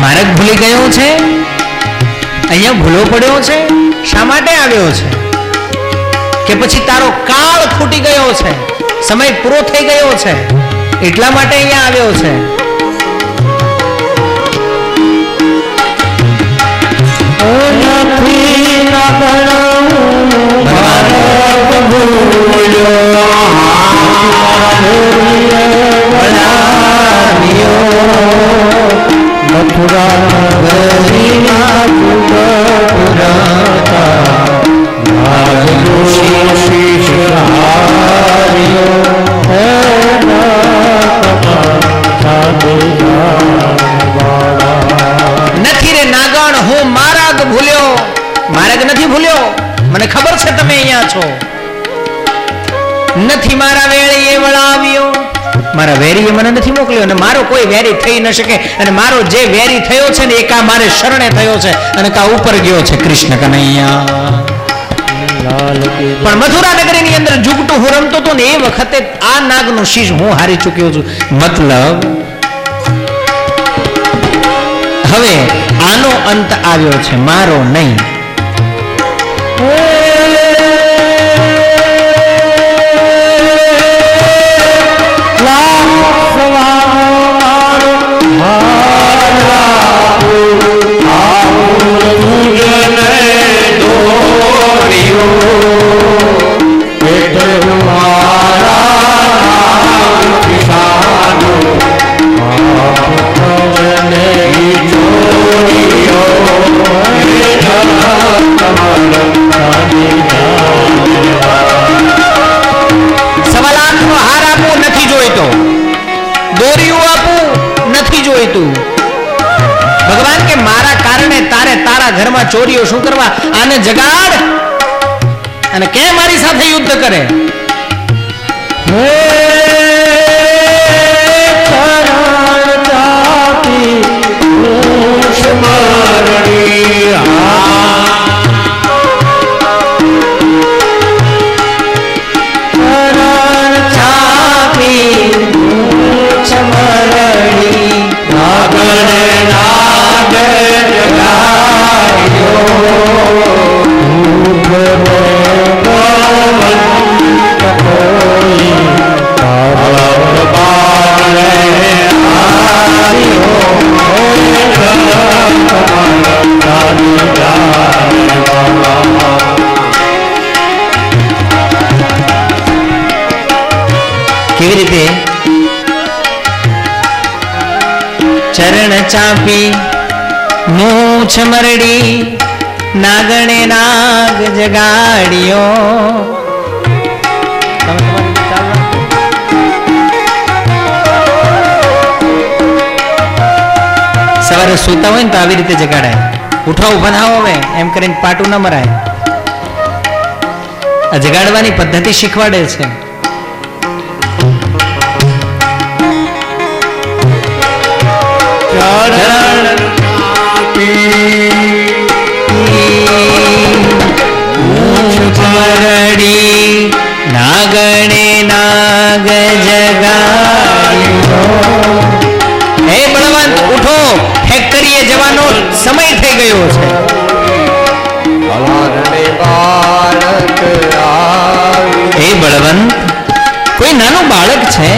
માર્ગ ભૂલી ગયો છે? અહીંયા ભૂલો પડ્યો છે? શા માટે આવ્યો છે? કે પછી તારો કાળ ખૂટી ગયો છે? સમય પૂરો થઈ ગયો છે? એટલા માટે અહીંયા આવ્યો છે? માર્ગ ભૂલ્યો? માર્ગ નથી ભૂલ્યો? મને ખબર છે તમે અહીંયા છો. નથી મારા વેળીએ વળાવ્યો મારા વેરીએ મને નથી મોકલ્યો અને મારો કોઈ વેરી થઈ ન શકે. અને મારો જે વેરી થયો છે ને એ કા મારે શરણે થયો છે અને કા ઉપર ગયો છે કૃષ્ણ કનૈયા. પણ મથુરા નગરીની અંદર જુગટું હું રમતો હતો ને, એ વખતે આ નાગનું શીશ હું હારી ચૂક્યો છું. મતલબ હવે આનો અંત આવ્યો છે મારો નહીં. તારે ઘરમાં ચોરીઓ શું કરવા? આને જગાડ! અને કે મારી સાથે યુદ્ધ કરે? રીતે ચરણ ચાપી, મૂછ મરડી, નાગણે નાગ જગાડ્યો. સવારે સૂતા હોય ને તો આવી રીતે જગાડાય. ઉઠો ઊભા ના હવે, એમ કરીને પાટું ન મરાય. આ જગાડવાની પદ્ધતિ શીખવાડે છે. નાગ જગાયો હે બળવંત ઉઠો ફેક્ટરીએ જવાનો સમય થઈ ગયો છે હે બળવંત કોઈ નાનું બાળક છે